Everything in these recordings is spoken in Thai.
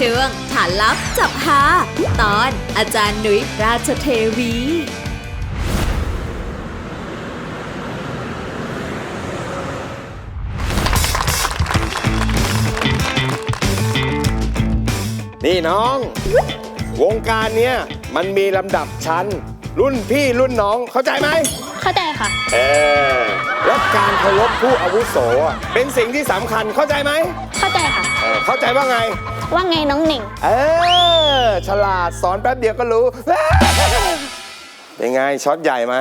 ช่วงฐานลับจับหาตอนอาจารย์หนุยราชเทวี นี่น้อง วงการเนี้ยมันมีลำดับชั้น รุ่นพี่รุ่นน้องเข้าใจไหม เข้าใจค่ะ เออและการเคารพผู้อาวุโสอะเป็นสิ่งที่สำคัญเข้าใจไหมเข้าใจค่ะ เออเข้าใจว่าไง ว่าไงน้องหนิง เออ ฉลาดสอนแป๊บเดียวก็รู้ เป็นไงช็อตใหญ่ไหม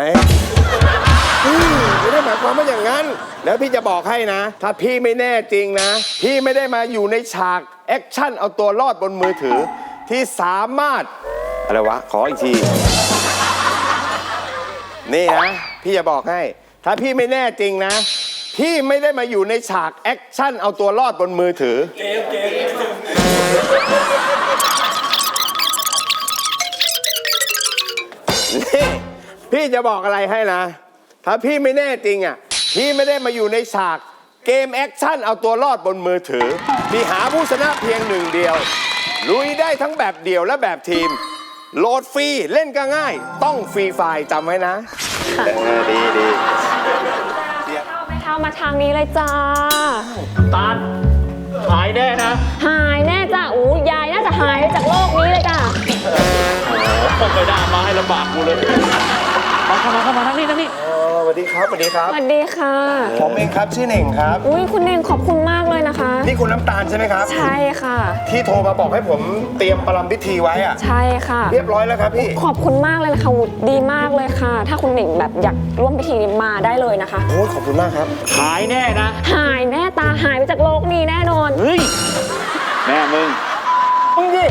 อืมไม่ได้หมายความว่าอย่างนั้น แล้วพี่จะบอกให้นะ ถ้าพี่ไม่แน่จริงนะ พี่ไม่ได้มาอยู่ในฉากแอคชั่นเอาตัวรอดบนมือถือ ที่สามารถ อะไรวะ ขออีกที นี่นะ พี่จะบอกให้ ถ้าพี่ไม่แน่จริงนะ พี่ไม่ได้มาอยู่ในฉากแอคชั่นเอาตัวรอดบนมือถือ นี่พี่จะบอกอะไรให้นะ ถ้าพี่ไม่แน่จริงอะ พี่ไม่ได้มาอยู่ในฉาก เกมแอคชั่นเอาตัวรอดบนมือถือพี่หาผู้ชนะเพียงหนึ่งเดียว ลุยได้ทั้งแบบเดี่ยวและแบบทีม โหลดฟรีเล่นก็ง่าย ต้องฟรีไฟล์จำไว้นะเออดีดีไม่เท่ามาทางนี้เลยจ้าตาล หายแน่นะ หายแน่จ้าอู้ยายน่าจะหายไปจากโลกนี้เลยจ้าโอ้ไม่ได้มาให้ลำบากกูเลย ดีครับสวัสดีครับสวัสดีค่ะ ผมเองครับชื่อเหน่งครับ อุ้ยคุณเองขอบคุณมากเลยนะคะ นี่คุณน้ำตาลใช่ไหมครับ ใช่ค่ะ ที่โทรมาบอกให้ผมเตรียมประลำพิธีไว้อะใช่ค่ะ เรียบร้อยแล้วครับพี่ ขอบคุณมากเลยนะคะอุ๊ยดีมากเลยค่ะ ถ้าคุณหนิงแบบอยากร่วมพิธีนี้มาได้เลยนะคะ โอ้ยขอบคุณมากครับหายแน่นะ หายแน่ตาหายไปจากโลกนี้แน่นอน เฮ้ย แม่มึง มึงดิ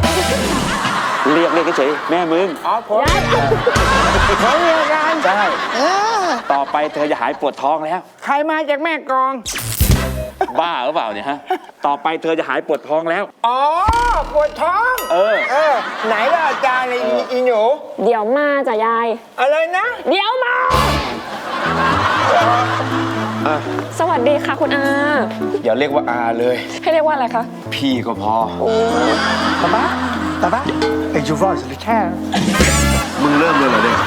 เรียกเรียกเฉยๆแม่มึง อ๋อผมยายเขาเรียกกันใช่ ต่อไปเธอจะหายปวดท้องแล้ว ใครมาจากแม่กลอง บ้าหรือเปล่าเนี่ยฮะ ต่อไปเธอจะหายปวดท้องแล้ว อ๋อ ปวดท้อง เออ เออ ไหนล่ะอาจารย์ไอ้อีอีหนู เดี๋ยวมาจ้ะยาย อะไรนะ เดี๋ยวมา สวัสดีค่ะคุณอา อย่าเรียกว่าอาเลย ให้เรียกว่าอะไรคะ พี่ก็พอ ตาบ้าตาบ้าไอ้จูฟอสหรือแค่ มึงเริ่มเลยเหรอเนี่ย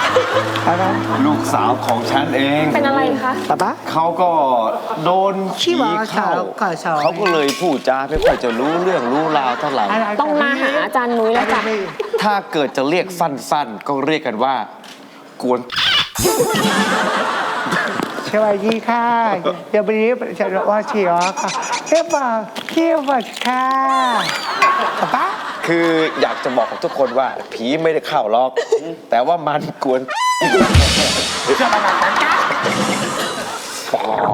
อะไรลูกสาวของฉันเอง เป็นอะไรคะตาบ้าเขาก็โดนขี้หมาขาวก่อนสาวเขาก็เลยพูดจาไม่ค่อยจะรู้เรื่องรู้ราวเท่าไหร่อะไรต้องมาหาอาจารย์นุ้ยแล้วจ้ะถ้าเกิดจะเรียกสั้นๆ ก็เรียกกันว่า กวน สวัสดีค่ะเดี๋ยววันนี้จะว่าเชียวค่ะเทียบว่าเทียบว่าค่ะตาบ้า คืออยากจะบอกกับทุกคนว่า ผีไม่ได้เข้าล็อก แต่ว่ามันกวน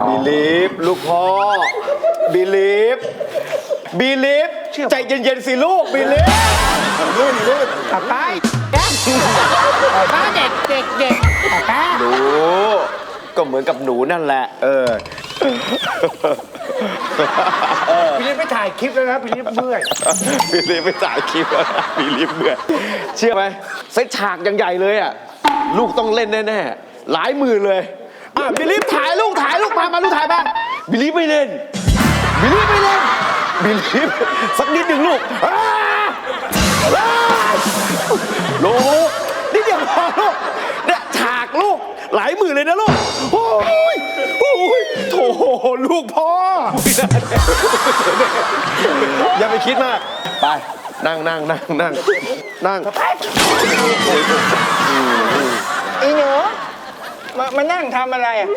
บิลีฟลูกพ่อบิลีฟบิลีฟใจเย็นๆสิลูกบิลีฟลื่นลื่นตาบ้าตาบ้าเด็กเด็กเด็กตาบ้าหนูก็เหมือนกับหนูนั่นแหละ เออ พี่ลิฟไปถ่ายคลิปแล้วนะพี่ลิฟเมื่อยบิลีฟไม่จ่ายคลิปแล้วนะบิลีฟเบื่อเชื่อไหมเซตฉากยังใหญ่เลยอะลูกต้องเล่นแน่ๆหลายหมื่นเลยอะบิลีฟถ่ายลูกถ่ายลูกมามาลูกถ่ายมาบิลีฟไม่เล่นบิลีฟไม่เล่นบิลีฟสักนิดหนึ่งลูกลูกนิดเดียวพอลูกเนี่ยฉากลูกหลายหมื่นเลยนะลูก อย่าไปคิดมาก ไป นั่งนั่งนั่งนั่งนั่งอีหนูมามานั่งทำอะไรอะ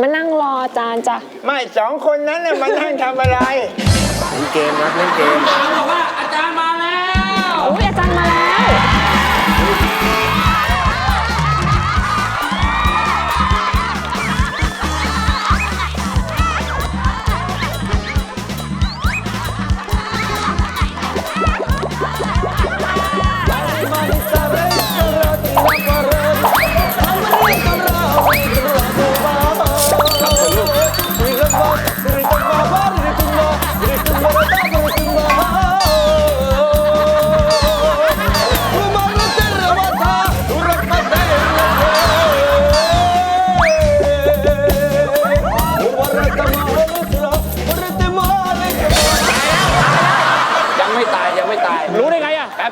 มานั่งรออาจารย์จ้ะไม่สองคนนั้นน่ะมานั่งทำอะไร เล่นเกมครับเล่นเกมอุ้ยอาจารย์มาแล้ว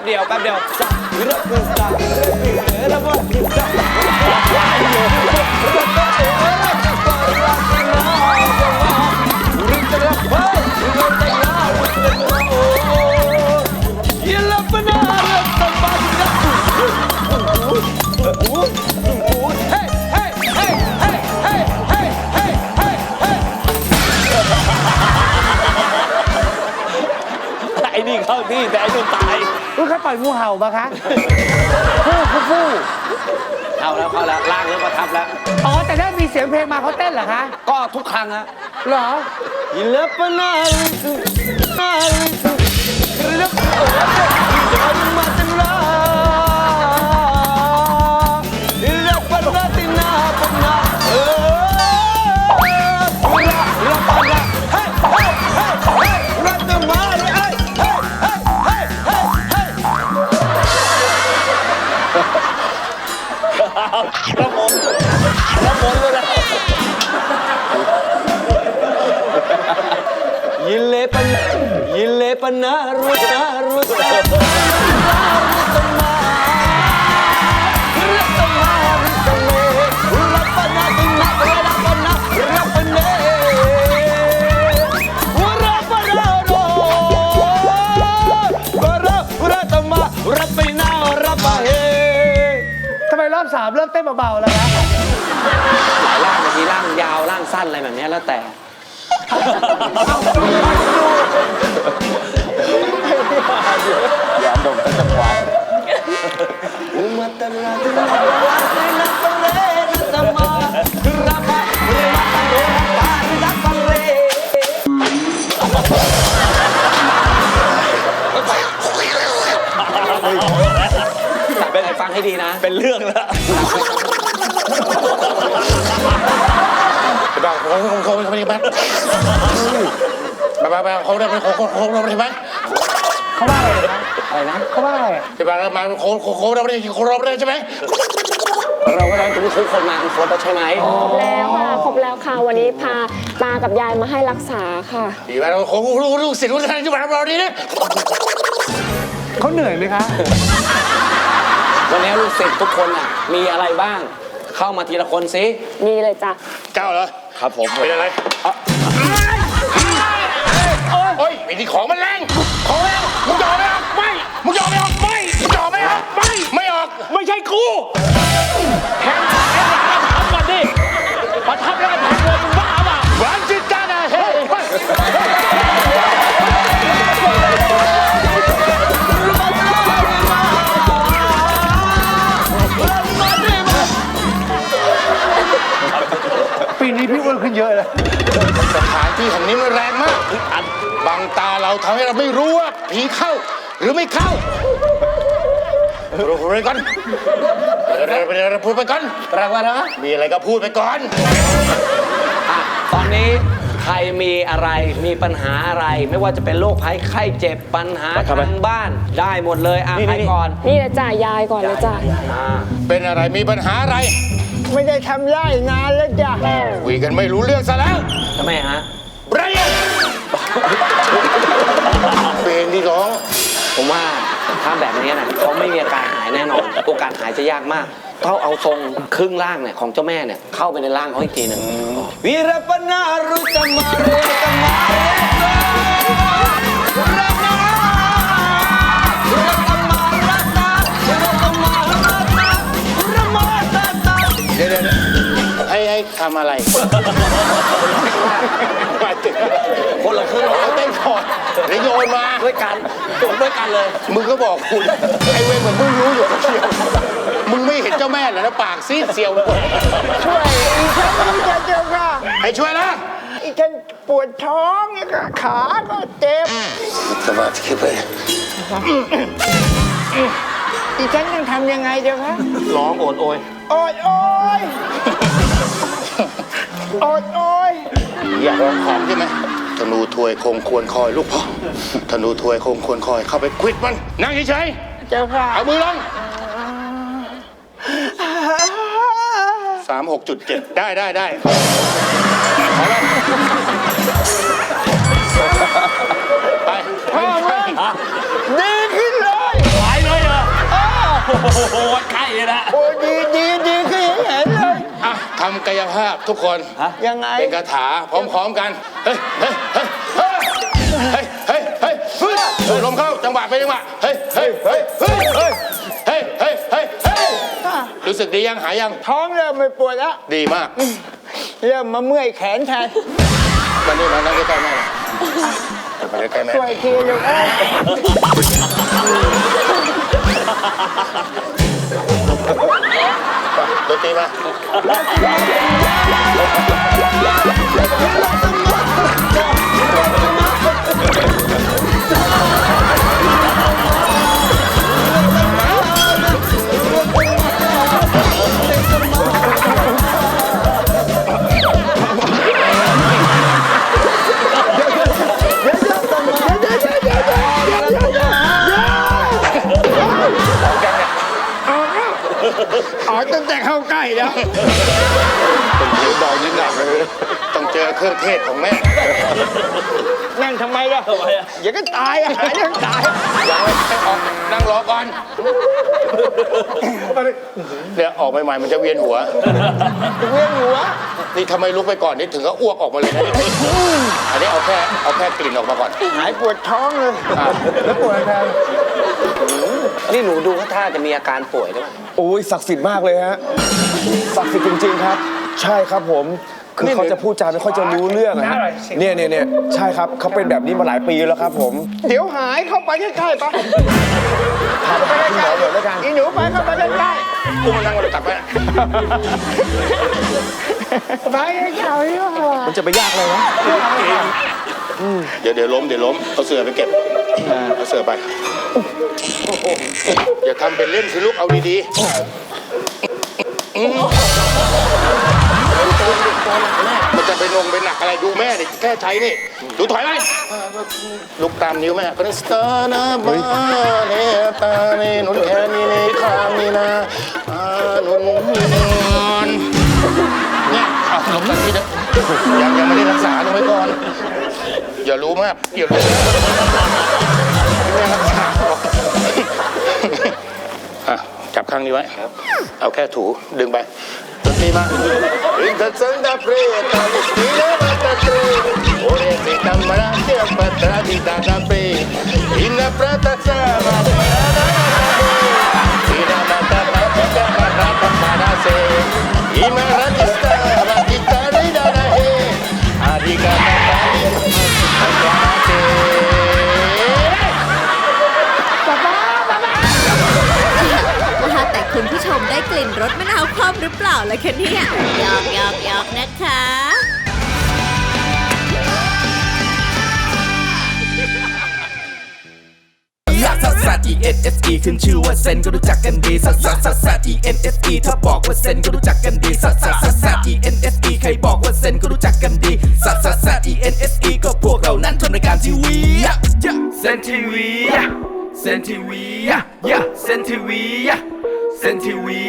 เดียวแป๊บเดียวไอ้นี่เข้าที่แต่ไอ้นู่นตาย ลูกเขาปล่อยงูเห่ามาคะฟู่ฟู่ฟู่เอาแล้วเข้าแล้วล่างแล้วประทับแล้ว อ๋อ แต่ถ้ามีเสียงเพลงมาเขาเต้นเหรอคะก็ทุกครั้งฮะเหรอ Ilepana litu, litu, Yilepan, yilepana, ruta, ruta. Rapina, rapahe. ทำไมรอบสามเริ่มเต้นเบาๆแล้วคะหลายร่างบางทีร่างยาวร่างสั้นอะไรแบบนี้แล้วแต่ เป็นไงฟังให้ดีนะ เป็นเรื่องแล้วบ้าเขาเขาเขาเขาไม่ได้บ้าบ้าบ้าเขาได้เขาเขาเขาได้บ้า เขาว่าอะไรนะอะไรนะเขาว่าอะไรใช่ป่ะมาเขาเขาเขาได้เขาได้ใช่ไหมเราก็ต้องทุกคนมาครบแล้วใช่ไหมแล้วค่ะครบแล้วค่ะวันนี้พาตากับยายมาให้รักษาค่ะดีป่ะเขาลูกลูกศิษย์ลูกศิษย์ที่มาเราดีนะเขาเหนื่อยไหมคะวันนี้ลูกศิษย์ทุกคนอะมีอะไรบ้าง เข้ามาทีละคนสิมีเลยจ้ะเจ้าเหรอครับผมเป็นอะไรโอ้ย ไอ้ที่ของมันแรง ของแรง มึงยอมไม่ออกไม่ มึงยอมไม่ออกไม่ มึงยอมไม่ออกไม่ ไม่ออกไม่ใช่ครูแข่งแข่งทำก่อนดิประทับแล้วก็แทงเลยมึงบ้าเปล่า หวานจิตจ้านะเฮ้ยปีนี้พี่อ้วนขึ้นเยอะเลยสถานที่แห่งนี้มันแรงมาก บังตาเราทำให้เราไม่รู้ว่าผีเข้า หรือไม่เข้าพูดไปก่อนพูดไปก่อนแปลว่านะมีอะไรก็พูดไปก่อน อะตอนนี้ใครมีอะไรมีปัญหาอะไรไม่ว่าจะเป็นโรคภัยไข้เจ็บปัญหาทางบ้านได้หมดเลยอะใครก่อนนี่เลยจ้ะยายก่อนเลยจ้ะอ่าเป็นอะไรมีปัญหาอะไรไม่ได้ทำไร่นานแล้วจ้ะคุยกันไม่รู้เรื่องซะแล้วทำไมฮะไรอะ เป็นที่ร้อง ผมว่าถ้าแบบนี้นะเขาไม่มีอาการหายแน่นอนโอกาสหายจะยากมากเขาเอาทรงครึ่งร่างเนี่ยของเจ้าแม่เนี่ยเข้าไปในร่างเขาอีกทีหนึ่งวีรปนารุตมาเรตมาเร ทำอะไรหมายถึงอะไรคนละครึ่งเอาเต้นก่อนเดี๋ยวโยนมา ด้วยกันด้วยกันเลย มึงก็บอกคุณ ไอ้เวรเหมือนมึงรู้อยู่เชียว มึงไม่เห็นเจ้าแม่เหรอนะปากซีดเซียวหมดช่วยอีฉันนี่จะเจ้าค่ะให้ช่วยนะอีฉันปวดท้องเนี่ยค่ะขาก็เจ็บสมาธิไปอีฉันต้องทำยังไงเจ้าคะร้องโอดโอย โอยโอย โอยโอยอยากลองของใช่ไหมธนูถวยคงควรคอยลูกพ่อธนูถวยคงควรคอยเข้าไปควิดมัน นั่งเฉยเจ้าค่ะๆเอามือลงสามหกจุดเจ็ดได้ได้ได้พอแล้วไปพ่อมึงดีขึ้นเลยหายโหวัดไข้เลยนะโอ้ดีดีดีำกายภาพทุกคนยังไงเป็นคาถาพร้อมๆกันเฮ้ยเฮ้ยเฮ้ยเฮ้ยเฮ้ยเฮ้ยเฮ้ยสูดลมเข้าจังหวะเป็นจังหวะเฮ้ยเฮ้ยเฮ้ยเฮ้ยเฮ้ยเฮ้ยเฮ้ยเฮ้ยเฮ้ยรู้สึกดียังหายยังท้องเริ่มไม่ปวดแล้วดีมากเริ่มมาเมื่อยแขนแทนมานี่มานั่งใกล้ๆแม่หน่อยมาใกล้ๆแม่ช่วยทีลูกเอ้ย ดนตรีมา อ๋อตั้งแต่เข้าใกล้แล้วเบานิดหนักเลยต้องเจอเครื่องเทศของแม่นั่งทำไมล่ะอย่าก็ตายอะหายยังตายยังไม่ให้ออกนั่งรอก่อนเดี๋ยวออกใหม่ๆมันจะเวียนหัว เวียนหัว นี่ทำไมลุกไปก่อนนี่ถึงก็อ้วกออกมาเลยนะนี่อันนี้เอาแค่เอาแค่กลิ่นออกมาก่อน หายปวดท้องเลย แล้วปวดแทน นี่หนูดูว่าท่าจะมีอาการป่วยหรือเปล่า โอ้ยศักดิ์สิทธิ์มากเลยฮะศักดิ์สิทธิ์จริง ๆครับ ใช่ครับผมคือเขาจะพูดจาไม่ค่อยจะรู้เรื่องอะฮะเนี่ยเนี่ยเนี่ยใช่ครับเขาเป็นแบบนี้มาหลายปีแล้วครับ ผมเดี๋ยวหายเข้าไปใกล้ๆไปพาไปหาคุณหมอเดี๋ยวแล้วกันอีหนูไปเข้าไปใกล้อุ้มมานั่งบนตักแม่ๆไปใกล้ๆดีกว่ามันจะไปยากเลยนะเดี๋ยวเดี๋ยวล้มเดี๋ยวล้มเอาเสือไปเก็บ เอาเสือไปอย่าทำเป็นเล่นสิลูกเอาดีๆมันจะไปลงไปหนักอะไรดูแม่ดิแค่ใช้นี่ดูถอยไปลุกตามนิ้วแม่ก็สตานาบาเนตาเนนุนแค่นี้เนคามีนาอานุนนเนี่ยเอาลงกันทีนะยังยังไม่ได้รักษาลงไว้ก่อน อย่ารู้มากอย่ารู้ไม่รักษาหรอกอะจับข้างนี้ไว้เอาแค่ถูดึงไปดนตรีมาอินทัศนดาเพรตาลิสติเลมาตาเตโอเรสิตัมมาราเทียปัตราดิตาดาเปอินาปราตาซามา ล่าล่ะคะเนี่ยหยอกหยอกหยอกนะคะลักซัสซัส E N S E ขึ้นชื่อว่าเซนก็รู้จักกันดีซัสซัสซัสซัส E N S E ถ้าบอกว่าเซนก็รู้จักกันดีซัสซัสซัสซัส E N S E ใครบอกว่าเซนก็รู้จักกันดีซัสซัสซัส E N S E ก็พวกเรานั้นทำรายการทีวีเซนทีวีเซนทีวีเซนทีวีเซนทีวี